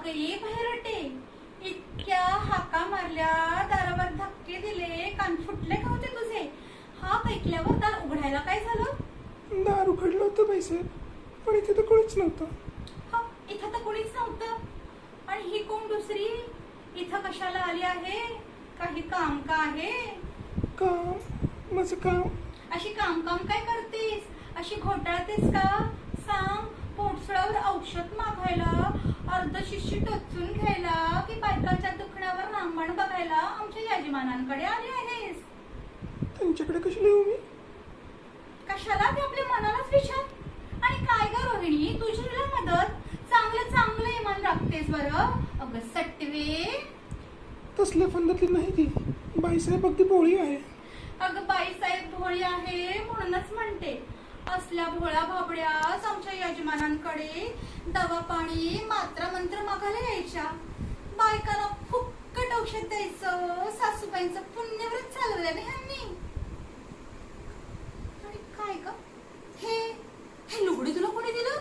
अगं ये भैरटे इतक्या हाका मारल्या दारावर धक्के दिले कान फुटले का होते तुझे? हा ऐकल्यावर दार उघडायला काय झालं? दार उघडलं होतं बाईसाहेब पण इथे तर कोणीच नव्हतं. हा इथं तर कोणीच नव्हतं. आणि ही कोण दुसरी? इथं कशाला आली आहे? काही काम का आहे? काम? माझं काम? अशी काम काम काय करतेस? अशी घोटाळतेस का? यजमानांकडे आली आहेस? त्यांच्याकडे कशी लिहू मी कशाला ते आपल्या मनालाच विचार? आणि काय ग रोहिणी तुझी तुला मदत? चांगलं चांगलं इमान राखतेस बरं. अगं सटवे. तसल्या फंदातली नाही ती. बाईसाहेब अगदी बोळी आहे. अगं बाई साहेब भोळी आहे म्हणूनच म्हणते. असल्या भोळ्या भाबड्याच आमच्या यजमानांकडे दवा पाणी मात्रा मंत्र मागायला यायच्या. बायकांना फुक्कट औषध द्यायचं सासूबाईंचं पुण्यव्रत चालवलं ना ह्यांनी. आणि काय ग? हे हे लुगडं तुला कोणी दिलं?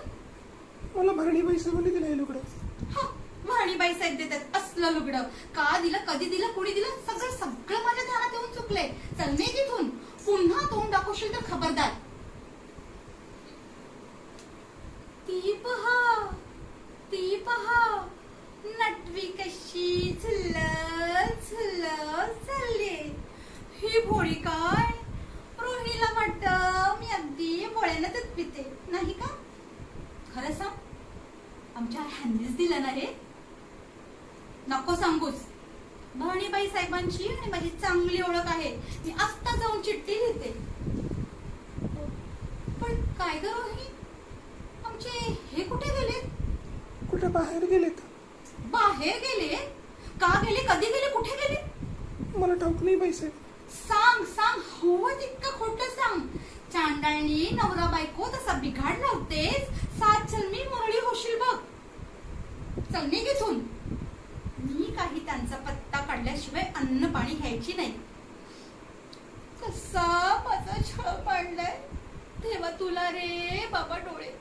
मला भरणी बाईसाहेबांनी दिलं हे लुगडं. हा साहेब देतात असलं लुगडं. का दिलं कधी दिलं कुणी दिलं? सगळं सगळं माझ्या ध्यानात येऊन चुकलंय. चल नाही तिथून पुन्हा तोंड दाखवशील तर खबरदार. ती पहा ती पहा नटवी कशी झुल्ल झुल्ल चालले ही भोळी काय? रोहिणीला वाटत मी अगदी दूध पिते नाही का? खरं सांग आमच्या हॅन्डीच दिलं ना रे. नको सांगूस. भवानीबाई साहेबांची आणि माझी चांगली ओळख आहे. मी आत्ता जाऊन चिठ्ठी लिहिते. पण काय ग रोहिणी? आमचे हे कुठे गेले? कुठे बाहेर गेलेत बाहेर गेले? का गेले? कधी गेले? कुठे गेले? मला ठाऊक नाही बाईसाहेब सांग सांग हवं तितकं खोट सांग. चांडाळणी नवरा बायको तसा बिघाड लावतेस. सात चलमी मुरळी होशील बघ. चल निघ इथून. मी काही त्यांचा पत्ता काढल्याशिवाय अन्न पाणी घ्यायची नाही. कसा माझा छळ पाडलाय तेव्हा तुला रे बाबा डोळे